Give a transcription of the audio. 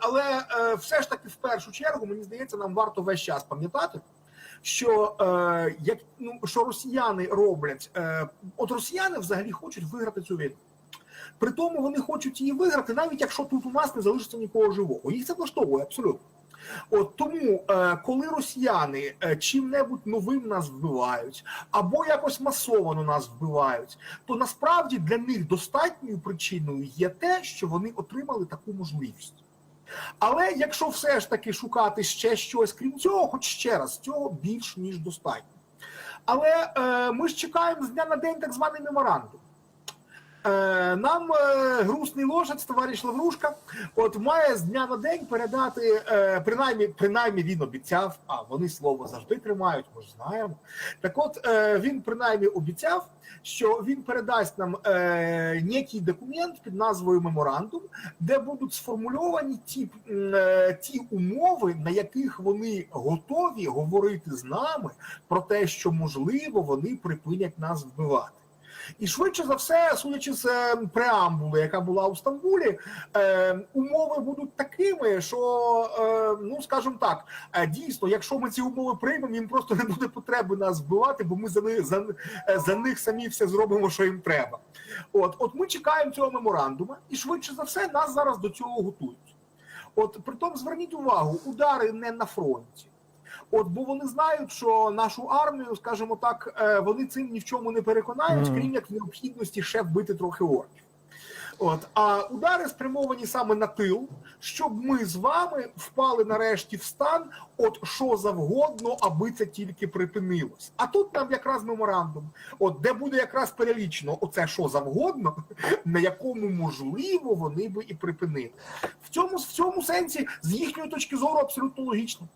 але е, все ж таки, в першу чергу, мені здається, нам варто весь час пам'ятати, що е, як ну що росіяни роблять, е, от росіяни взагалі хочуть виграти цю війну. При тому вони хочуть її виграти, навіть якщо тут у нас не залишиться нікого живого. Їх це влаштовує абсолютно. От тому, коли росіяни е, чим-небудь новим нас вбивають, або якось масовано нас вбивають, то насправді для них достатньою причиною є те, що вони отримали таку можливість. Але якщо все ж таки шукати ще щось крім цього, хоч ще раз, цього більш ніж достатньо. Але е, ми ж чекаємо з дня на день так званий меморандум. Е, нам е, грустний ложець, товариш Лаврушка, от має з дня на день передати, е, принаймні, принаймні він обіцяв, а вони слово завжди тримають, ми ж знаємо. Так от він принаймні обіцяв, що він передасть нам некий документ під назвою меморандум, де будуть сформульовані ті, ті умови, на яких вони готові говорити з нами про те, що можливо вони припинять нас вбивати. І швидше за все, судячи з е, преамбули, яка була у Стамбулі, е, умови будуть такими, що е, ну скажімо так, е, дійсно, якщо ми ці умови приймемо, їм просто не буде потреби нас вбивати, бо ми за них за, е, за них самі все зробимо, що їм треба. От, от ми чекаємо цього меморандума, і швидше за все нас зараз до цього готують. От притом зверніть увагу, удари не на фронті. От, бо вони знають, що нашу армію, скажімо так, е, вони цим ні в чому не переконають, крім як необхідності ще вбити трохи орків. От, а удари спрямовані саме на тил, щоб ми з вами впали нарешті в стан, от що завгодно, аби це тільки припинилось. А тут нам якраз меморандум, от де буде якраз перелічено оце що завгодно, на якому можливо вони би і припинили. В цьому в цьому сенсі, з їхньої точки зору, абсолютно логічно.